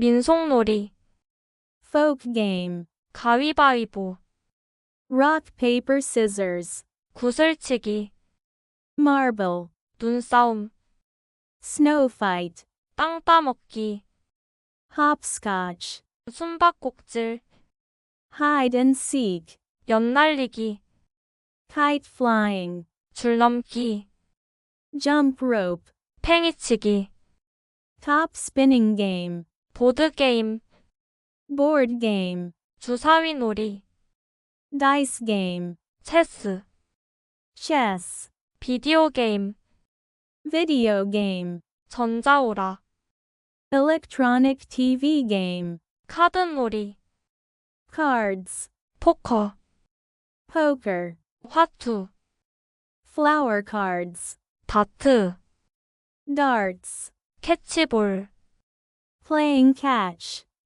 민속놀이, folk game, 가위바위보, rock, paper, scissors, 구슬치기, marble, 눈싸움, snow fight, 땅 따먹기, hopscotch, 숨바꼭질, hide and seek, 연날리기, kite flying, 줄넘기, jump rope, 팽이치기, top spinning game, 보드게임, board game, 주사위 놀이, dice game, 체스, chess, 비디오 게임, video game, 전자오락, electronic TV game, 카드 놀이, cards, 포커, poker, 화투, flower cards, 다트, darts, 캐치볼, playing catch,